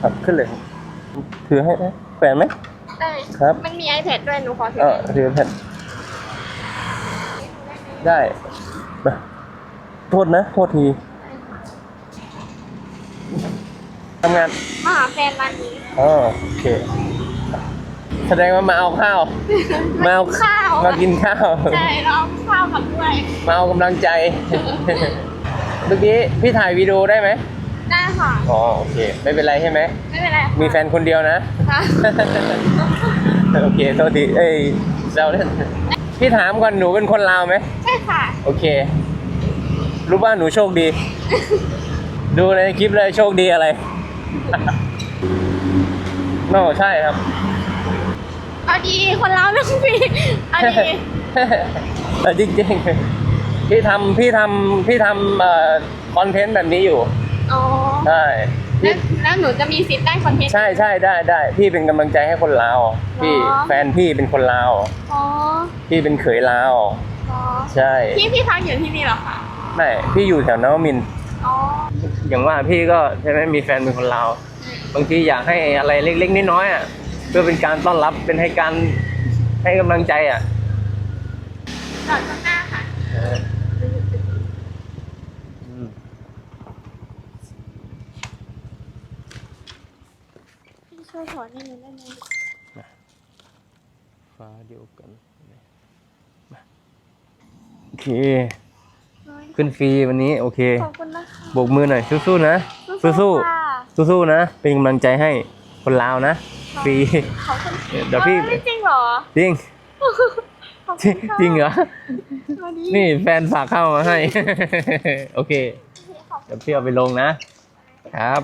ครับขึ้นเลยครับถือให้นะแฟนไหม ได้ครับ มันมี iPad ด้วยหนูขอถืเออถือแผ่นได้มาโทษนะ โทษทีทำงานมาหาแฟนร้านนี้อ๋อโอเค แสดงว่ามาเอาข้าว มาเอาข้าวมากินข้าว ใช่เราเอาข้าวกับด้วย มาเอากำลังใจ เมื่อกี้พี่ถ่ายวีดีโอได้ไหม ได้ค่ะ อ๋อโอเค ไม่เป็นไรใช่ไหม ไม่เป็นไรค่ะมีแฟนคนเดียวนะ ค่ะ โอเคโทษทีเอ้ยแซวเล่นพี่ถามก่อนหนูเป็นคนลาวไหม ใช่ค่ะ โอเค รู้ว่าหนูโชคดี ดูในคลิปเลยโชคดีอะไร โน่ใช่ครับ เอาดีคนเราไม่ต้องมีเอาดีเออจริงๆ พี่ทำพี่ทำพี่ทำเอ่อคอนเทนต์แบบนี้อยู่ อ๋อ ใช่แล้พี่วแล้วหนูจะมีสิทธิ์ได้คอนเทนต์ ใช่ใช่ได้ได้พี่เป็นกำลังใจให้คนลาวพี่หรอแฟนพี่เป็นคนลาวอ๋อพี่เป็นเขยลาว อ๋อใช่พี่พี่พักอยู่ที่นี่เหรอคะไม่พี่อยู่แถวนวมินทร์อ๋ออย่างว่าพี่ก็ใช่ไหมมีแฟนเป็นคนลาวบางทีอยากให้อะไรเล็กๆน้อยๆอะเพื่อเป็นการต้อนรับเป็นให้การให้กำลังใจอะจอดข้างหน้าค่ะพี่ ช่วยถอนให้หนูได้ไหมฟ้าเดียวกันโอเค ขึ้นฟรีวันนี้โอเค ขอบคุณนะคะโบกมือหน่อยสู้ๆนะ สู้ค่ะๆสู้ๆนะ เป็นกำลังใจให้คนลาวนะ ฟรี ขอบคุณเดี๋ยวพี่ อ้าไม่จริงเหรอจริง ขอบจริคุงณค่ะจริงเหรอวันนี้นี่แฟนฝากเข้ามาให้ โอเค ขอบคุณ เดี๋ยวพี่เอาไปลงนะครับ